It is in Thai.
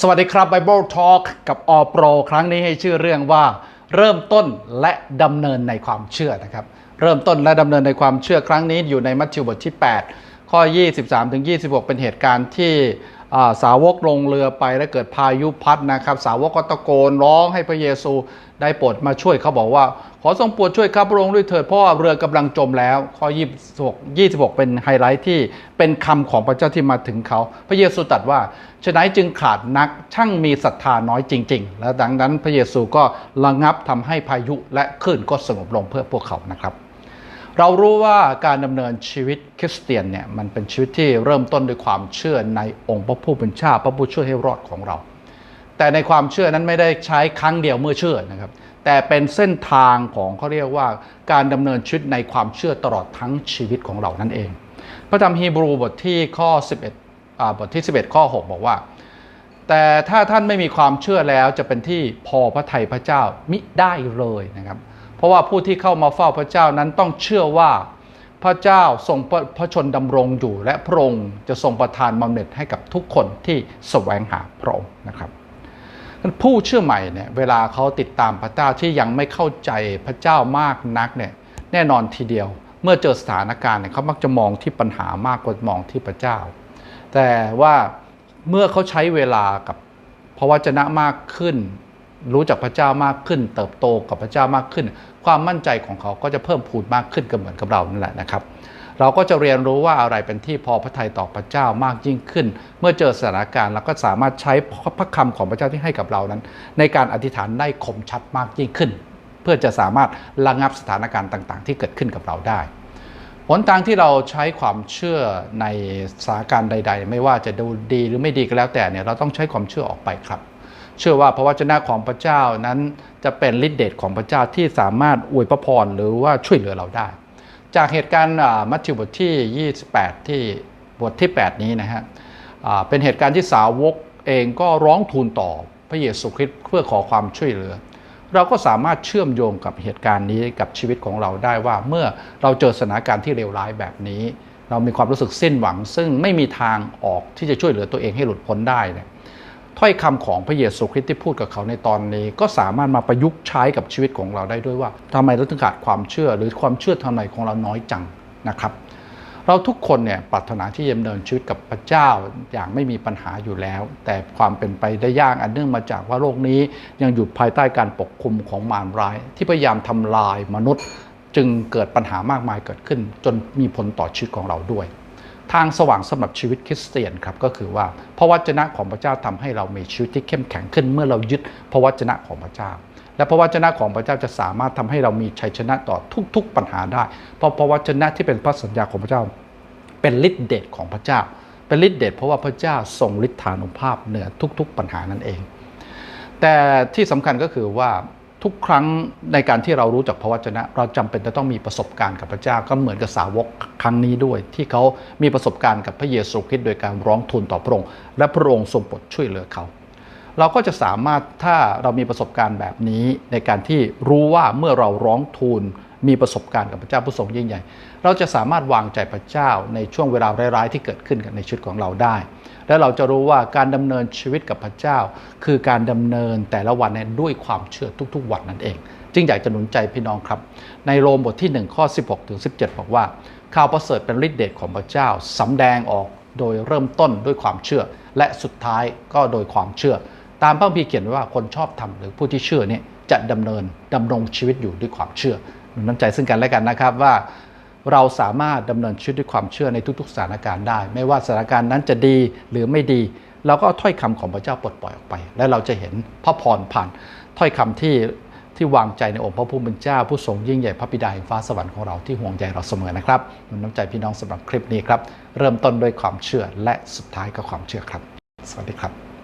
สวัสดีครับ Bible Talk กับอโปรครั้งนี้ให้ชื่อเรื่องว่า เริ่มต้นและดำเนินในความเชื่อนะครับ เริ่มต้นและดำเนินในความเชื่อครั้งนี้อยู่ในมัทธิวบทที่ 8 ข้อ 23ถึง26 เป็นเหตุการณ์ที่ สาวกลงเรือไปแล้วเกิดพายุพัดนะครับ สาวกก็ตะโกนร้องให้พระเยซูได้โปรดมาช่วยเขาบอกว่า ขอทรงโปรดช่วยข้าพระองค์ด้วยเถิดเพราะว่าเรือกำลังจมแล้ว ข้อ26 26 เป็นไฮไลท์ที่เป็นคำของพระเจ้าที่มาถึงเขา พระเยซูตรัสว่าฉะนั้นจึงขาดนักช่างมีศรัทธาน้อยจริง ๆ และดังนั้นพระเยซูก็ระงับทำให้พายุและคลื่นก็สงบลงเพื่อพวกเขานะครับ เรารู้ว่าการดำเนินชีวิตคริสเตียนเนี่ยมันเป็นชีวิตที่เริ่มต้นด้วยความเชื่อในองค์พระผู้เป็นเจ้าพระผู้ช่วยให้รอดของเรา แต่ในความเชื่อนั้นไม่ได้ใช้ครั้งเดียวเมื่อเชื่อนะครับ แต่เป็นเส้นทางของเขาเรียกว่าการดำเนินชีวิตในความเชื่อตลอดทั้งชีวิตของเรานั่นเอง พระธรรมฮีบรูบทที่ข้อ 11อ่าบทที่ 11 ข้อ 6 บอกว่า แต่ถ้าท่านไม่มีความเชื่อแล้วจะเป็นที่พอพระทัยพระเจ้ามิได้เลยนะครับ เพราะว่าผู้ที่เข้ามาเฝ้าพระเจ้านั้นต้องเชื่อว่าพระเจ้าทรงพระพระชนดำรงอยู่ และพระองค์จะทรงประทานบำเหน็จให้กับทุกคนที่แสวงหาพระองค์นะครับผู้เชื่อใหม่เนี่ยเวลาเขาติดตามพระเจ้าที่ยังไม่เข้าใจพระเจ้ามากนักเนี่ยแน่นอนทีเดียว เมื่อเจอสถานการณ์เนี่ยเขามักจะมองที่ปัญหามากกว่ามองที่พระเจ้า แต่ว่าเมื่อเขาใช้เวลากับพระวจนะมากขึ้น รู้จักพระเจ้ามากขึ้น เติบโตกับพระเจ้ามากขึ้น ความมั่นใจของเขาก็จะเพิ่มพูนมากขึ้นก็เหมือนกับเรานั่นแหละนะครับ เราก็จะเรียนรู้ว่าอะไรเป็นที่พอพระทัยต่อพระเจ้ามากยิ่งขึ้น เมื่อเจอสถานการณ์เราก็สามารถใช้พระคำของพระเจ้าที่ให้กับเรานั้น ในการอธิษฐานได้คมชัดมากยิ่งขึ้น เพื่อจะสามารถระงับสถานการณ์ต่าง ๆ ที่เกิดขึ้นกับเราได้หนทางที่เราใช้ความเชื่อในสถานการณ์ใด ๆ ไม่ว่าจะดูดีหรือไม่ดีก็แล้วแต่เนี่ยเราต้องใช้ความเชื่อออกไปครับ เชื่อว่าพระวจนะของพระเจ้านั้นจะเป็นฤทธิเดชของพระเจ้าที่สามารถอวยพระพรหรือว่าช่วยเหลือเราได้ จากเหตุการณ์มัทธิวบทที่ 28 ที่บทที่ 8 นี้นะฮะอ่าเป็นเหตุการณ์ที่สาวกเองก็ร้องทูลต่อพระเยซูคริสต์เพื่อขอความช่วยเหลือ เราก็สามารถเชื่อมโยงกับเหตุการณ์นี้กับชีวิตของเราได้ว่าเมื่อเราเจอสถานการณ์ที่เลวร้ายแบบนี้ เรามีความรู้สึกสิ้นหวัง ซึ่งไม่มีทางออกที่จะช่วยเหลือตัวเองให้หลุดพ้นได้เนี่ย ถ้อยคำของพระเยซูคริสต์ที่พูดกับเขาในตอนนี้ ก็สามารถมาประยุกต์ใช้กับชีวิตของเราได้ด้วยว่าทำไมเราถึงขาดความเชื่อ หรือความเชื่อทำไมของเราน้อยจังนะครับ เราทุกคนเนี่ยปรารถนาที่จะดำเนินชีวิตกับพระเจ้าอย่างไม่มีปัญหาอยู่แล้ว แต่ความเป็นไปได้ยากอันเนื่องมาจากว่าโลกนี้ยังอยู่ภายใต้การปกคุมของมารร้าย ที่พยายามทำลายมนุษย์ จึงเกิดปัญหามากมายเกิดขึ้น จนมีผลต่อชีวิตของเราด้วย ทางสว่างสำหรับชีวิตคริสเตียนครับก็คือว่าพระวจนะของพระเจ้าทำให้เรามีชีวิตที่เข้มแข็งขึ้นเมื่อเรายึดพระวจนะของพระเจ้า และพระวจนะของพระเจ้าจะสามารถทำให้เรามีชัยชนะต่อทุก ๆปัญหาได้ เพราะพระวจนะที่เป็นพระสัญญาของพระเจ้า เป็นฤทธิเดชของพระเจ้า เป็นฤทธิเดชเพราะว่าพระเจ้าทรงฤทธานุภาพเหนือทุก ๆ ปัญหานั่นเอง แต่ที่สำคัญก็คือว่า ทุกครั้งในการที่เรารู้จักพระวจนะ เราจำเป็นจะต้องมีประสบการณ์กับพระเจ้าก็เหมือนกับสาวกครั้งนี้ด้วย ที่เขามีประสบการณ์กับพระเยซูคริสต์โดยการร้องทูลต่อพระองค์และพระองค์ทรงโปรดช่วยเหลือเขา เราก็จะสามารถถ้าเรามีประสบการณ์แบบนี้ ในการที่รู้ว่าเมื่อเราร้องทูลมีประสบการณ์กับพระเจ้าผู้ทรงยิ่งใหญ่ เราจะสามารถวางใจพระเจ้าในช่วงเวลาร้ายๆ ที่เกิดขึ้นกับในชีวิตของเราได้ และเราจะรู้ว่าการดำเนินชีวิตกับพระเจ้า คือการดำเนินแต่ละวันนด้วยความเชื่อทุกๆ วันนั่นเอง จึงอยากจะหนุนใจพี่น้องครับ ในโรมบทที่1ข้อ16ถึง17 บอกว่า ข่าวประเสริฐเป็นฤทธิเดชของพระเจ้าสำแดงออกโดยเริ่มต้นด้วยความเชื่อ และสุดท้ายก็โดยความเชื่อ ตามพระคัมภีร์เขียนไว้ว่าคนชอบทำหรือผู้ที่เชื่อเนี่ยจะดำเนินดำรงชีวิตอยู่ด้วยความเชื่อหนุนน้ำใจซึ่งกันและกันนะครับว่าเราสามารถดำเนินชีวิตด้วยความเชื่อในทุก ๆ สถานการณ์ได้ ไม่ว่าสถานการณ์นั้นจะดีหรือไม่ดีเราก็ถ้อยคำของพระเจ้าปลดปล่อยออกไป และเราจะเห็นพระพรผ่านถ้อยคำที่ที่วางใจในองค์พระผู้เป็นเจ้า ผู้ทรงยิ่งใหญ่พระบิดาแห่งฟ้าสวรรค์ของเราที่ห่วงใยเราเสมอนะครับหนุนน้ำใจพี่น้องสำหรับคลิปนี้ครับ เริ่มต้นด้วยความเชื่อและสุดท้ายก็ความเชื่อครับ สวัสดีครับ